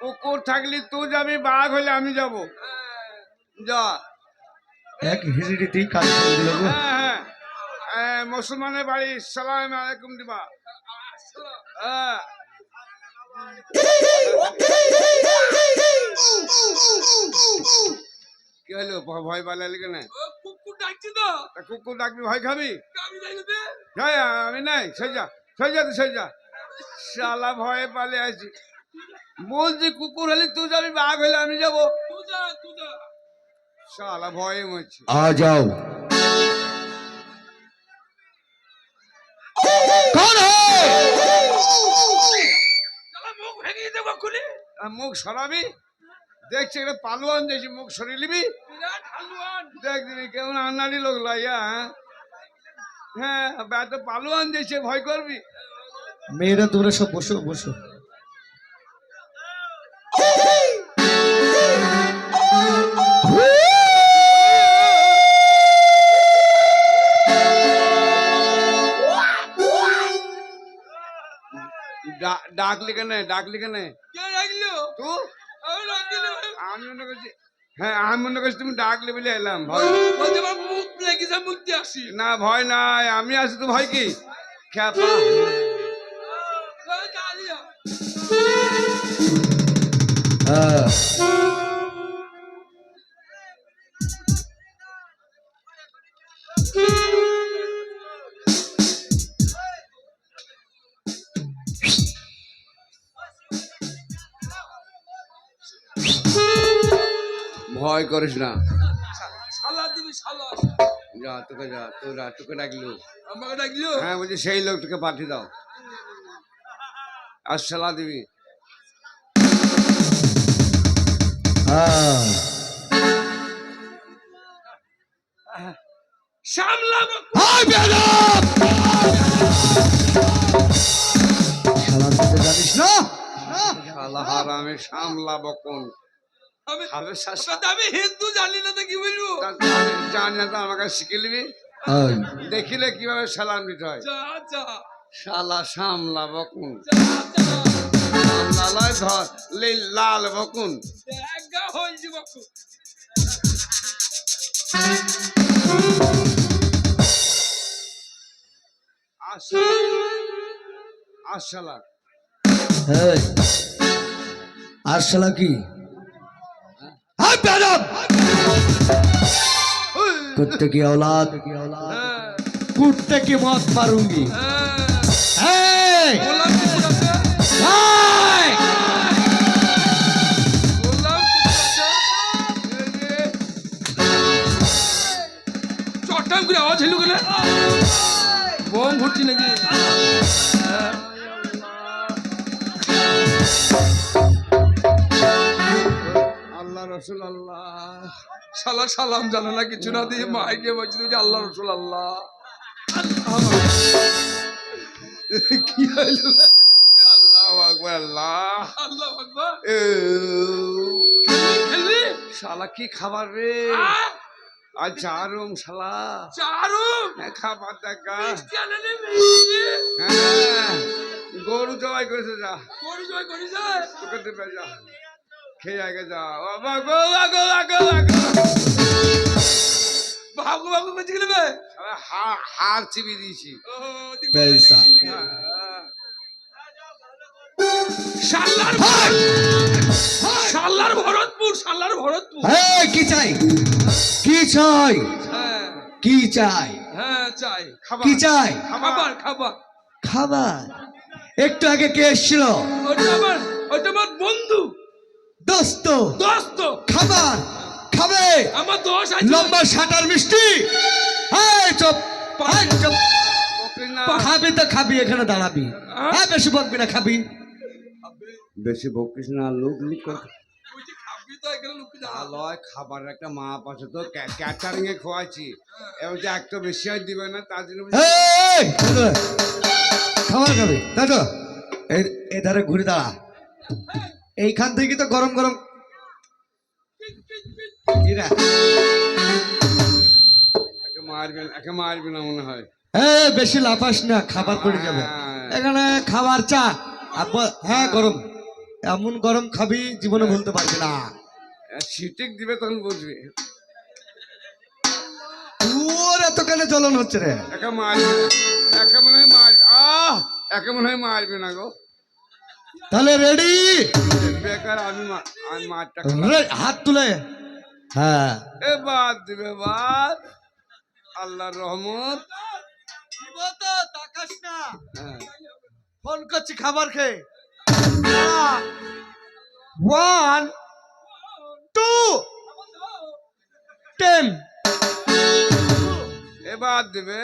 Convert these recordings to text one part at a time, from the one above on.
কুকুর থাকলে তুই যাবি বাঘ হলে আমি যাব। যা। এক হিজড়িতেই কাজ করে দিল হ্যাঁ হ্যাঁ। মুসলমানের বাড়ি সালাম আলাইকুম দিবা। হ্যাঁ। কি হলো ভয় পালালি কেন ও কুকুর ডাকছি তো। কুকুর ডাকবি ভয় খাবি? আমি যাইলে দে যাই আমি নাই সই যা সই যা তুই সই যা। শালা ভয়ে পালে আছি বলছি কুকুর হলে তুই যাবি বাঘ হলে আমি যাব। শালা ভয়ে মরছি। আ যাও। মুখ সরাবি? দেখছি এটা পালোয়ান দেখছি মুখ সরিয়ে নিবি? দেখ দিবি কেমন আন্নারি লোক লাইয়া হ্যাঁ তো পালোয়ান দিয়েছে ভয় করবি? মেয়েরা তোরা সব বসো বসো। ডাকলি কেন ডাকলি কেন কে ডাকলো? তুই আমি মনে করছি হ্যাঁ আমি মনে করছি তুমি ডাকলে বলে এলাম ভয়। বলতে আমার মুখ লেগেছে মুখ দিয়ে আসি। না ভয় নাই আমি আছি তো ভয় কি? খ্যাপা করিস না। যা তোকে যা তোরা তোকে ডাকলো। আমাকে ডাকলো? হ্যাঁ বলছি সেই লোকটাকে পাঠিয়ে দাও। আর সালা দিবি। সামলাবো কোন? আমি হিন্দু জানি না তো কি বলব? জানি- না তো আমাকে দেখিলে কীভাবে সালাম দিতে হয়? শালা সামলা বকুন। ধর লাল বকুন। দেখা হয়ে যাব আসসালা এই, আর শালা কি हाय बेदब कुत्ते की औलाद की औलाद कुत्ते की मौत मारूंगी হ্যাঁ Hey! গোলাম কুকুর আছে Hey! গোলাম কুকুর আছে চটাম করে আওয়াজ হইল গেলে বোম ঘুরছি নাকি আল্লাহ রসুল আল্লাহ। সালা সালাম জানে না কিছু না দিয়ে মাইকে বলছি যে আল্লাহ রসুল আল্লাহ। কি হইল? আল্লাহ আকবার আল্লাহ। আল্লাহ আকবার। শালা কি খাবার রে! আর চারুম শালা। হ্যাঁ, খাবার দেখা। হ্যাঁ গরু জবাই করেছে যা। গরু জবাই করি যায় তোকে দেবে যা। খেয়ে আগে যা বাবা গো আগো আগো আগো ভাগো ভাগো করছি গেলে বে হা- হাড় চিবি দিয়েছি। ও, হ্যাঁ, শাল্লার শাল্লার ভরতপুর শাল্লার ভরতপুর। এই, কি চাই? কি চাই? হ্যাঁ। কি চাই? হ্যাঁ চাই। খাবার। কি চাই? খাবার খাবার। খাবার। একটু আগে কে এসেছিল? ওটা আমার ওটা আমার বন্ধু। দোস্ত দোস্ত। খাবার খাবে। আমার দোষ আছে। লম্বা শাটার মিষ্টি। এই চুপ এই চুপ। খাবি তো খাবি এখানে দাঁড়াবি। হ্যাঁ? বেশি বকবি না খাবি। বেশি বকিস না লোক লিক কর। খাবার একটা আছে তো ক্যাটারিং এ খোয়াছি এবার যে একটা বেশি হয় দিবে না তার জন্য খাবার খাবে তাই তো? এই এই ঘুরে দাঁড়া। এইখান থেকে তো গরম গরম। জিরা একে মারবে না একে মারবে না মনে হয়। এই বেশি লাফাস না খাবার পড়ে যাবে। হ্যাঁ। এখানে খাবার চা হ্যাঁ গরম। এমন গরম খাবি জীবনে ভুলতে পারবি না। সিটিক দিবে তখন বুঝবি। তোর এত জ্বলন হচ্ছে রে। একা মারবে। একা মনে হয় মারবে আহ! একা মনে হয় মারবে না গো। তাহলে রেডি বেকার আমি মা- আমি মারটা হাত তুলে। হ্যাঁ। এ বাদ দিবে বাদ। আল্লাহর রহমত। তাকাস না হ্যাঁ। ফোন করছি খাবার খেয়ে। ওয়ান টু টেন এ বাদ দিবে।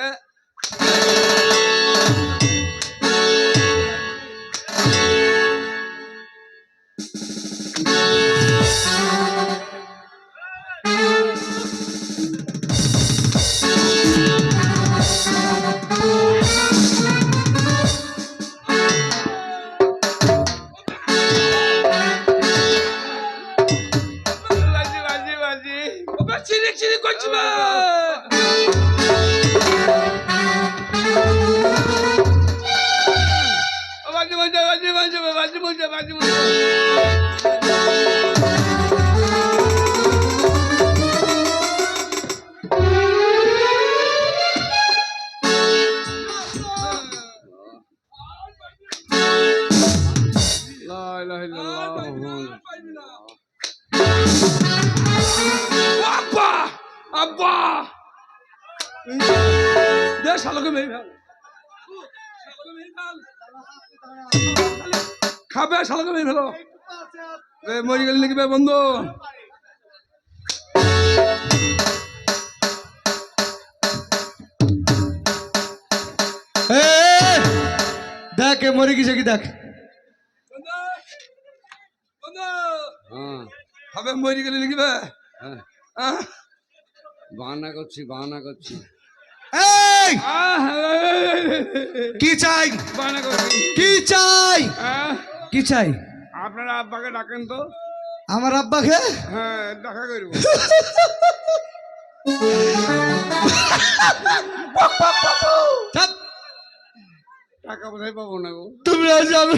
বাজি বাজি বাজি বাজি বাজি খাবে সালা করে ভালো মরি গেলি লিখবে বন্ধু? দেখ মরি গেছে কি দেখ। হবে মরি গেলি লিখবে বাহানা করছি বাহানা করছি। এই! কি চাই? কি চাই? হ্যাঁ কি চাই? আপনারা আব্বাকে ডাকেন তো। আমার আব্বাকে? হ্যাঁ দেখা করব। টাকা পাবো না গো। তোমরা যাবে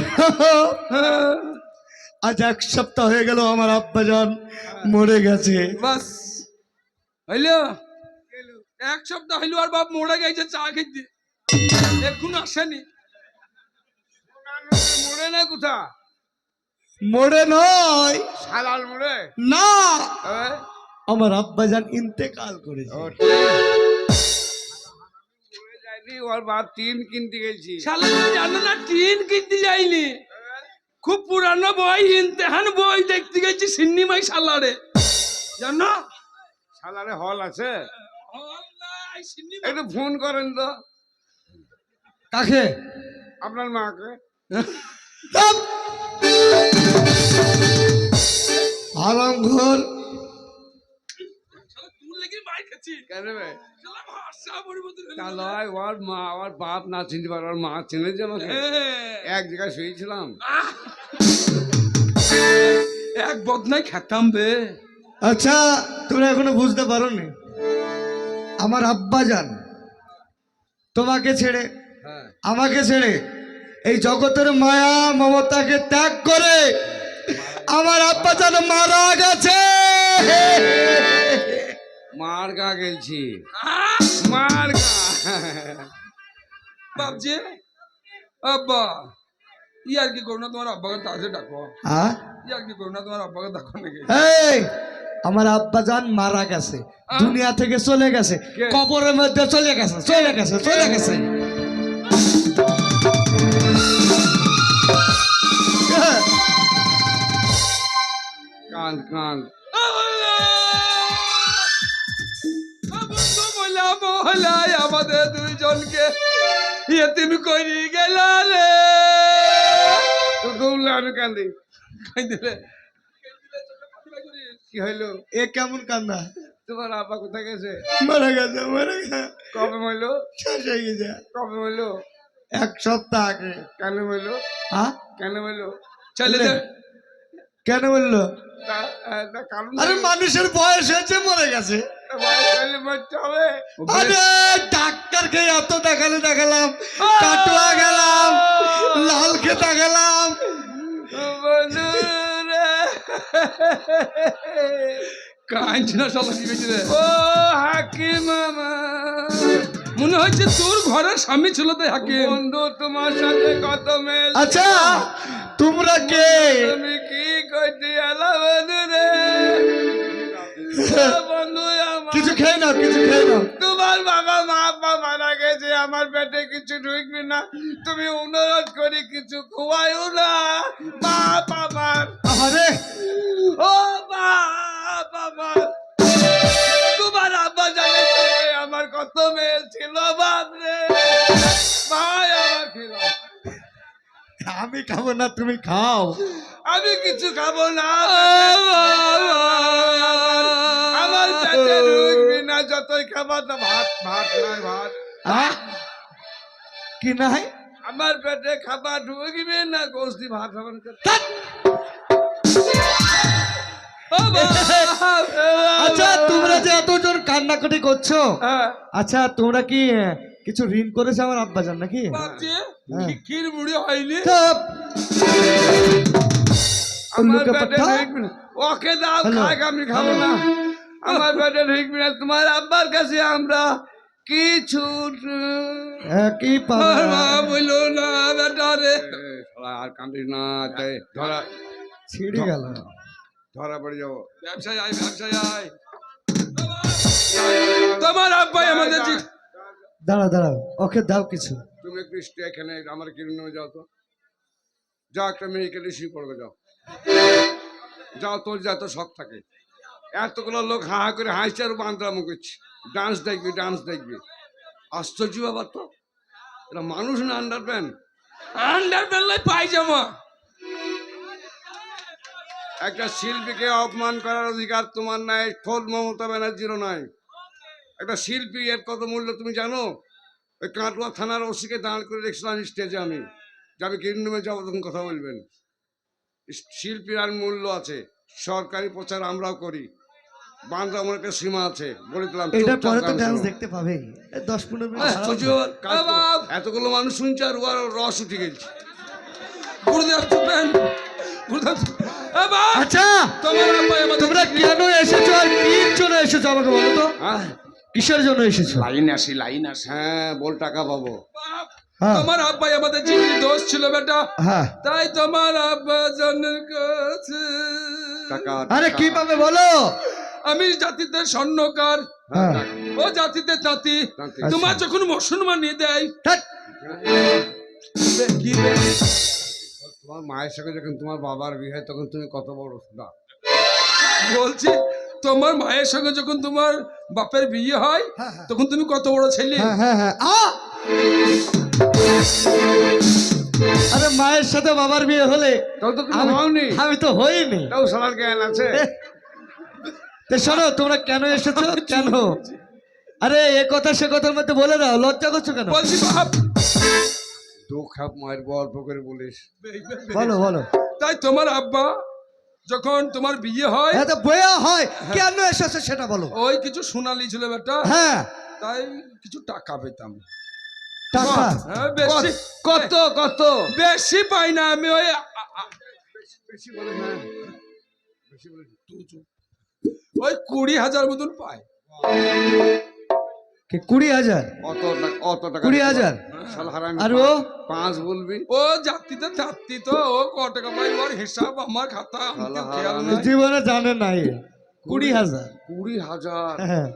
আজ এক সপ্তাহ হয়ে গেল আমার আব্বা যান মরে গেছে। বাস। হইল? এক সপ্তাহ হইল আর বাপ মোড়ে গেছে চা খেতে। এখন আসেনি। মরে না কোথা মরে নয়। সালাল মরে? না? আমার আব্বা যান ইন্তেকাল করেছে। মরে ওর বাপ টিন কিনতে গেছি। তুমি জানো না টিন কিনতে যাইনি খুব পুরানো বই ইমতেহান বই দেখতে গেছি সিন্নিমাই সালারে জানো? সালারে হল আছে? একটু ফোন করেন তো। কাকে? আপনার মাকে। হারাম ঘর। মা না চিনতে ওর মা এক জায়গায় শুয়েছিলাম। এক আচ্ছা তোমরা এখনও বুঝতে পারো নি আমার আব্বা যান। তোমাকে ছেড়ে হ্যাঁ। আমাকে ছেড়ে এই জগতের মায়া মমতাকে ত্যাগ করে আমার আব্বা যেন মারা গেছে। মার গা গেলছি। মার গা। বাপজি আব্বা ইয়ার কি করো না তোমার আব্বাকে তাজে ডাকো। হ্যাঁ ইয়ার কি করো না তোমার আব্বাকে ডাকো নাকি? আমার আব্বা যান মারা গেছে। দুনিয়া থেকে চলে গেছে? কবরের মধ্যে চলে গেছে চলে গেছে চলে গেছে। কান কান। আমাদের দুইজনকে। ইয়েতিম করি গেল রে তো আমি কান্দি। কি হইল? এ কেমন কান্না? তোমার আব্বা কোথায় গেছে? মারা গেছে মারা গেছে। কবে মরলো শেষ হয়ে গেছে। কবে মরলো এক সপ্তাহ আগে। কেন মরলো হ্যাঁ কেন মরলো চলে যা কেন বলল আরে মানুষের বয়স হয়েছে মরে গেছে। আরে ডাক্তারকে এত দেখালে দেখালাম কাটুয়া গেলাম লাল খেতা গেলাম বন্ধু কাঁদছি না ও হাকিম মনে হচ্ছে তোর ঘরের স্বামী ছিল তাই হাকিম। বন্ধু তোমার সাথে কত মেল আচ্ছা তোমরা কে? তুমি কি করতে এলা রে বন্ধু আমার। কিছু খেয়ে নাও কিছু খেয়ে নাও। তোমার বাবা মা বাবা মারা গেছে আমার পেটে কিছু ঢুকবে না তুমি অনুরোধ করে কিছু খোয়াইও না। বাপ আমার। আরে ও বাপ আমার। তোমার আব্বা জানে আমার কত মেল ছিল বাপ রে। ভাই আমার ছিল। আমি খাব না তুমি খাও। আমি কিছু খাব না আমার পেটে ঢুকবে না যতই খাব তো ভাত ভাত নয় ভাত। আহ? কি নাই? আমার পেটে খাবার ঢুকবে না গোষ্ঠী ভাত হবেন আচ্ছা তোমরা যে এতজন কান্নাকাটি করছ হ্যাঁ। আচ্ছা তোমরা কি কিছু ঋণ করেছে আমার আব্বাজান নাকি? হ্যাঁ। ক্ষীর মুড়ি হয়নি। আমার উল্লুকে পেটে পাঠা? না। ওকে দাও হ্যালো। আমি খাব না। আমার পেটে ঢুকবে না। তোমার আব্বার কাছে আমরা কিছু হ্যাঁ, কি মা বলল না বেটা রে আর কান্দিস না তাই ধরা। ছিঁড়ে গেল। ধরা পড়ে যাব। ব্যবসায় আয় ব্যবসায় আয়। তোমার আব্বাই আমাদের দাঁড়া। দাঁড়াও ওকে দাও কিছু। তুমি একটু এখানে আমার কিনে নিয়ে যাও তো। যাও একটা মেয়েকে রিসিভ করবে যাও। যাও তোর যত শখ থাকে। এতগুলো লোক হা হা করে হাসছে আর বান্দরামো করছে। ডান্স দেখবি ডান্স দেখবি। আশ্চর্য ব্যাপার তো। এটা মানুষ না আন্ডার প্যান্ট আন্ডার পায়জামা। একটা শিল্পীকে অপমান করার অধিকার তোমার নাই খোদ মমতা ব্যানার্জিরও নাই। একটা শিল্পী এর কত মূল্য তুমি জানো? ওই কাটোয়া থানার ওসিকে দাঁড় করে রেখেছিলাম স্টেজে আমি। যে আমি কিংডমে যাব তখন কথা বলবেন। শিল্পীর আর মূল্য আছে। সরকারি প্রচার আমরাও করি। বান্ধব আমার একটা সীমা আছে। বলে এটা পরে তো ডান্স দেখতে পাবে। দশ পনেরো মিনিট আশ্চর্য দাঁড়াও। কাজ এ বাপ, করো। এতগুলো মানুষ শুনছে আর ওর রস উঠে গেছে। গুরুদেব চুপেন গুরুদেব আচ্ছা তোমার আব্বাই আমাদের তোমরা কেন এসেছ আর কি জন্য এসেছ আমাকে বলো তো? হ্যাঁ। কিসের জন্য এসেছ? লাইন আসি লাইন আসি। হ্যাঁ বল টাকা পাবো। হ্যাঁ। তোমার আব্বাই আমাদের জিগরি দোষ ছিল বেটা। হ্যাঁ। তাই তোমার আব্বা জনের কাছে টাকা আরে কি পাবে বলো? আমি জাতিতে স্বর্ণকার। হ্যাঁ। ও জাতিতে তাঁতি। তোমার যখন মুসলমান নিয়ে দেয় কি তোমার মায়ের সঙ্গে যখন তোমার বাবার বিয়ে তখন তুমি কত বড় না? বলছি তোমার মায়ের সঙ্গে যখন তোমার বাপের বিয়ে হয় হ্যাঁ, হ্যাঁ। তখন তুমি কত বড় ছেলে! আরে মায়ের সাথে বাবার বিয়ে হলে আমি- তো হইনি। তাও সালার জ্ঞান আছে। তো শোনো তোমরা কেন এসেছ? কেন? আরে এ কথা সে কথার মধ্যে বলে দাও লজ্জা করছ কেন? বলছি বাপ দু খাপ মায়ের অল্প করে বলিস। বলো বলো। তাই তোমার আব্বা যখন তোমার বিয়ে হয় হ্যাঁ তো বয়া হয়। কেন এসেছ সেটা বলো। ওই কিছু সোনালি ছিল বেটা। হ্যাঁ। তাই কিছু টাকা পেতাম। টাকা? হ্যাঁ বেশি। কত কত? বেশি পাই না আমি ওই বেশি বলিস না বেশি বলিস না। ওই কুড়ি হাজার মতন পায়। কুড়ি হাজার? অত টাকা কুড়ি হাজার? আর ও? পাঁচ বলবি? ও জাতিতে থাকতি তো ও ক টাকা পাই ওর হিসাব আমার খাতা জীবনে জানে নাই। কুড়ি হাজার। কুড়ি হাজার? হ্যাঁ।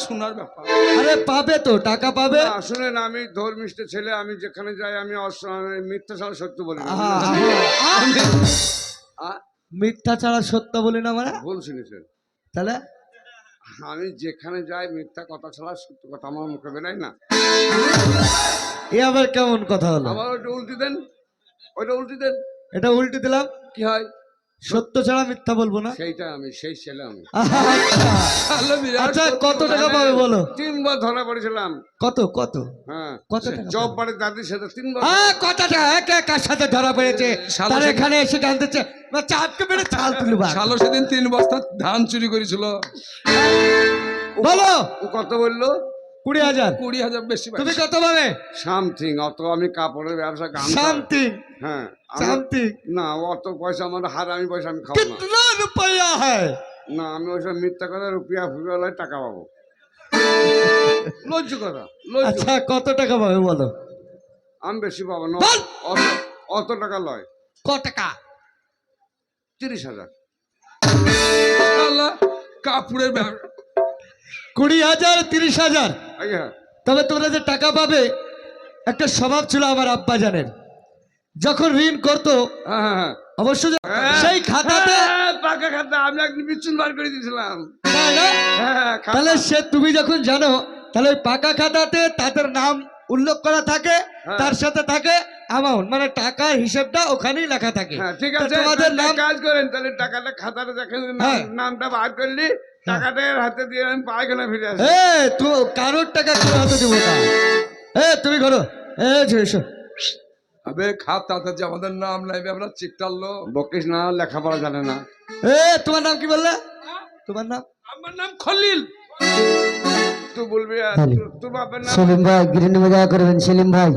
সোনার ব্যাপার আরে পাবে তো টাকা পাবে? না, শুনেন আমি ধর্মিষ্ঠ ছেলে আমি যেখানে যাই আমি মিথ্যা ছাড়া সত্য বলি? মিথ্যা ছাড়া সত্য বলি না মানে? ভুল শুনেছেন তাহলে? আমি যেখানে যাই মিথ্যা কথা ছাড়া সত্য কথা আমার মুখে বেরাই না। এ আবার কেমন কথা হলো? আবার ওইটা উল্টি দেন। ওইটা উল্টি দেন। এটা উল্টি দিলাম। কি হয়? সত্য ছাড়া মিথ্যা বলব না? সেইটা আমি সেই ছেলে আমি। আচ্ছা। আচ্ছা সত্যি কত। টাকা পাবে বলো? তিনবার ধরা পড়েছিলাম। কত কত? হ্যাঁ কত জব বাড়ির দাদির সাথে তিনবার হ্যাঁ কথাটা এক একার সাথে ধরা পড়েছে? তার এখানে এসে জানতেছে চাপকে মেরে চাল তুলবা শালো সেদিন তিন বস্তা ধান চুরি করেছিল। বলো। ও কত বলল? কুড়ি হাজার। কুড়ি হাজার বেশি। তুমি কত পাবে? সামথিং অত আমি কাপড়ের ব্যবসা গামছা সামথিং। হ্যাঁ সামথিং। না অত পয়সা আমার হারামি পয়সা আমি খাব না। কিতনা রুপয়া হ্যায়? না আমি ওইসব মিথ্যা কথা রুপিয়া ফুপিয়া লয় টাকা পাবো। লজ্জ কথা আচ্ছা কত টাকা পাবে বলো? আমি বেশি পাবো না। অত অত টাকা লয়। ক টাকা? তিরিশ হাজার। কাপড়ের ব্যবসা কুড়ি হাজার তিরিশ হাজার। তবে তোমরা যে টাকা পাবে একটা স্বভাব ছিল আমার আব্বা জানের যখন ঋণ করতো হ্যাঁ হ্যাঁ হ্যাঁ। অবশ্যই হ্যাঁ। সেই খাতাতে পাকা খাতা আমি একদিন বিচ্ছুন বার করে দিয়েছিলাম। তাহলে সে তুমি যখন জানো তাহলে ওই পাকা খাতাতে তাদের নাম উল্লেখ করা থাকে। তার সাথে থাকে অ্যামাউন্ট মানে টাকার হিসেবটা ওখানেই লেখা থাকে। ঠিক আছে তোমাদের নাম কাজ করেন তাহলে টাকাটা খাতাটা দেখেন নাম-। নামটা বার করলি টাকাটা হাতে দিয়ে আমি পায়খানা ফিরে আসি। এ তো কারোর টাকা কেউ হাতে দেবো না এ তুমি ঘরো। এ এসো। আবে খাতাতে যে আমাদের নাম লাইবে আমরা চিকটাললো বকিস না লেখাপড়া জানে না। এ তোমার নাম কি বললে? তোমার নাম? আমার নাম খলিল। তুই বলবি তোর- তোর বাপের নাম? সেলিম ভাই গ্রিন মজা করবেন সেলিম ভাই।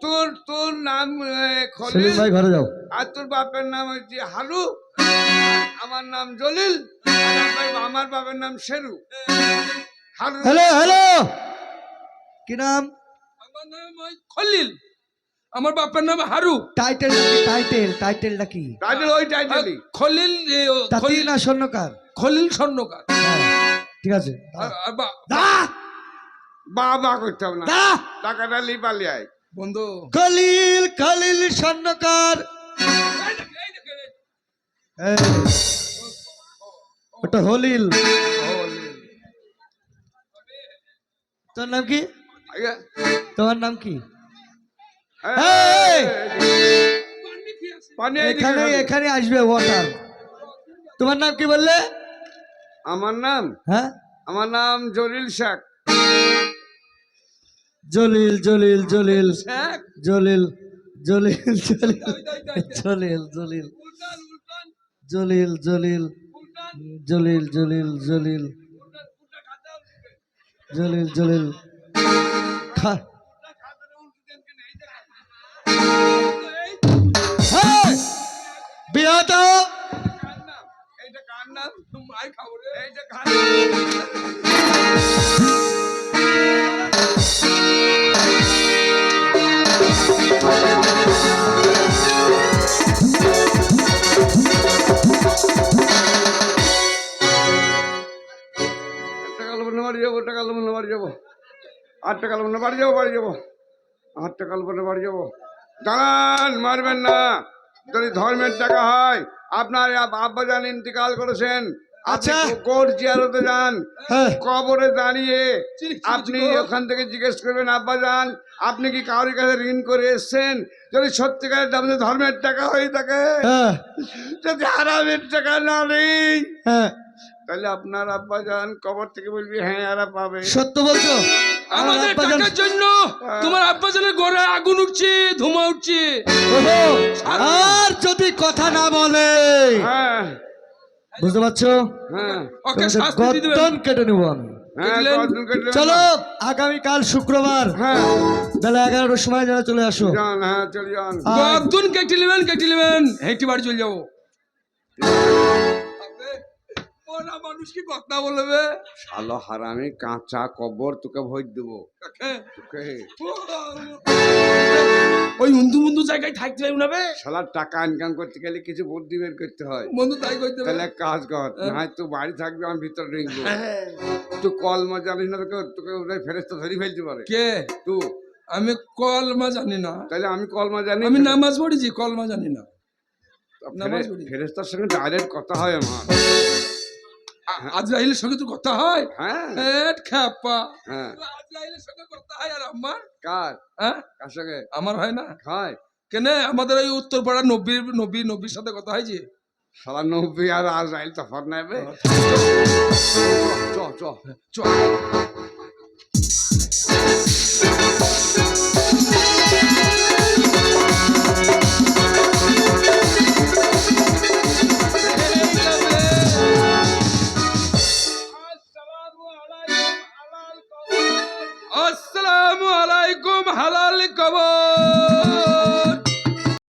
তোর তোর নাম এ, খলিল? সেলিম ভাই ঘরে যাও। আর তোর বাপের নাম হচ্ছে হারু। আমার নাম জলিল আমার- বাবার নাম শেরু। Hello hello. কি নাম? আমার নাম খলিল আমার বাপের নাম হারু। টাইটেল টাইটেল টাইটেলটা কি? টাইটেল ওই টাইটেল খলিল খলিল না স্বর্ণকার? খলিল স্বর্ণকার। হ্যাঁ, ঠিক আছে আর- আর বা- দা বা বা করতে হবে না। দা টাকাটা লিপালি আয় বন্ধু। খলিল খলিল স্বর্ণকার। ওটা হলিল। তোর নাম কি? তোমার নাম কি? এই! এখানে এখানে আসবে ওয়াটার তোমার নাম কি বললে? আমার নাম? হ্যাঁ? আমার নাম জলিল শেখ। জলিল জলিল জলিল। জলিল জলিল জলিল। জলিল জলিল। জলিল জলিল জলিল জলিল জলিল। জলিল জলিল খা উল্টা খাতাটা উল্টে দেন কেন? এই দেখেন। এই বিয়া দাও কার নাম এইটা খাব আট টাকা লোক বাড়ি যাব বাড়ি যাব। আট টাকা লোক বাড়ি যাব। দাঁড়ান মারবেন না। যদি ধর্মের টাকা হয় আপনার আব্বা যান ইন্তিকাল করেছেন। আচ্ছা। কোর্ট জিয়ারতে যান। হ্যাঁ। কবরে দাঁড়িয়ে আপনি ওখান থেকে জিজ্ঞেস করবেন আব্বাজান আপনি কি কারোর কাছে ঋণ করে এসছেন? যদি সত্যিকারের দাম ধর্মের টাকা হয়ে থাকে হ্যাঁ। যদি হারামের টাকা না নেই হ্যাঁ। তাহলে আপনার আব্বাজান কবর থেকে বলবি হ্যাঁ এরা পাবে। সত্য বলছো? আমাদের আব্বা টাকার জন্য তোমার আব্বা আব্বাজানের ঘরে আগুন উঠছে ধোঁয়া উঠছে। আর যদি কথা না বলে? হ্যাঁ। বুঝতে পারছ? হ্যাঁ। গর্দন কেটে নেব আমি। হ্যাঁ চলো আগামীকাল শুক্রবার। হ্যাঁ। বেলা এগারোটার সময় যেন চলে আসো। হ্যাঁ যান। আর গর্দন কেটে নেবেন কেটে নেবেন। হেঁটে বাড়ি চলে যাব। ওরা মানুষ কি কথা বলবে? শালো হারামি কাঁচা কবর তোকে ভোট দেবো। তোকে? ওই উন্দু মুন্দু জায়গায় থাকতে পারব না বে? শালার টাকা ইনকাম করতে গেলে কিছু বুদ্ধি বের করতে হয়। বন্ধু তাই করতে তাহলে এক কাজ কর না তুই বাড়ি থাকবি আমি ভিতরে ঢুকবো। তুই কলমা জানিস না তোকে তোকে ফেরেস্তা ধরি ফেলতে পারে। কে? তুই আমি কলমা জানি না। তাহলে আমি কল কলমা জানি আমি নামাজ পড়েছি কলমা জানি না। ফেরেস্তার সঙ্গে ডাইরেক্ট কথা হয় আমার। আজরাইলের সঙ্গে তো কথা হয়? হ্যাঁ। খাপা হ্যাঁ। আজরাইলের সঙ্গে কথা হয় আর আমার? কার? হ্যাঁ? কার সঙ্গে? আমার হয় না? হয়। কেন? আমাদের ওই উত্তর পাড়ার নব্বীর নব্বী নব্বীর সাথে কথা হয় যে। সালা নব্বই আর আজরাইল তফাৎ নেবে চ চ চল